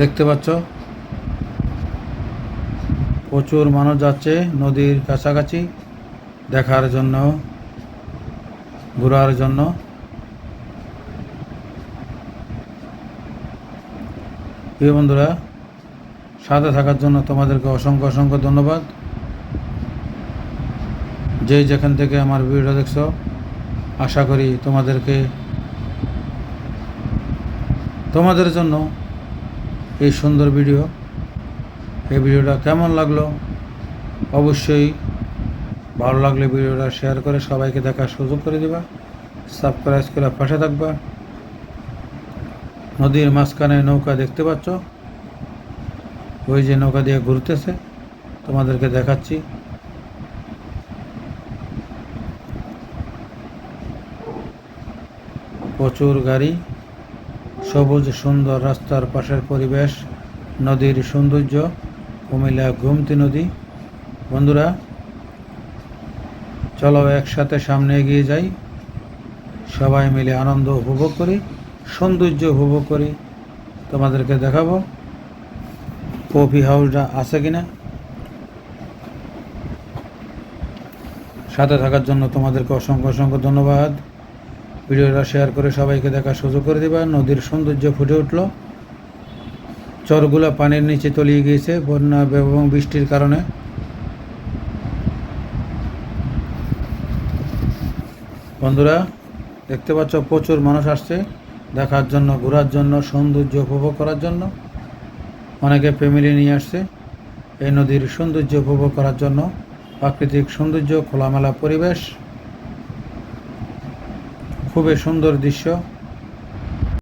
দেখতে পাচ্ছ? প্রচুর মানুষ যাচ্ছে নদীর কাছাকাছি দেখার জন্য, ঘোরার জন্য। প্রিয় বন্ধুরা, সাথে থাকার জন্য তোমাদেরকে অসংখ্য অসংখ্য ধন্যবাদ। যে যেখান থেকে আমার ভিডিওটা দেখছ, আশা করি তোমাদেরকে, তোমাদের জন্য এই সুন্দর ভিডিও। এই ভিডিওটা কেমন লাগল? অবশ্যই ভালো লাগলে ভিডিওটা শেয়ার করে সবাইকে দেখার সুযোগ করে দেবা। সাবস্ক্রাইব করে পাশে থাকবা। নদীর মাঝখানে নৌকা দেখতে পাচ্ছ? ওই যে নৌকা দিয়ে ঘুরতেছে। তোমাদেরকে দেখাচ্ছি। প্রচুর গাড়ি। সবুজ সুন্দর রাস্তার পাশের পরিবেশ, নদীর সৌন্দর্য, কুমিল্লা গোমতী নদী। বন্ধুরা, চলো একসাথে সামনে এগিয়ে যাই। সবাই মিলে আনন্দ উপভোগ করি, সৌন্দর্য উপভোগ করি। তোমাদেরকে দেখাবো, কফি হাউসটা আছে কিনা। সাথে থাকার জন্য তোমাদেরকে অসংখ্য অসংখ্য ধন্যবাদ। ভিডিওটা শেয়ার করে সবাইকে দেখার সুযোগ করে দিবা। নদীর সৌন্দর্য ফুটে উঠল। চরগুলো পানির নিচে তলিয়ে গিয়েছে বন্যা এবং বৃষ্টির কারণে। বন্ধুরা, দেখতে পাচ্ছ প্রচুর মানুষ আসছে দেখার জন্য, ঘোরার জন্য, সৌন্দর্য উপভোগ করার জন্য। অনেকে ফ্যামিলি নিয়ে আসছে এই নদীর সৌন্দর্য উপভোগ করার জন্য। প্রাকৃতিক সৌন্দর্য, খোলামেলা পরিবেশ। খুবই সুন্দর দৃশ্য।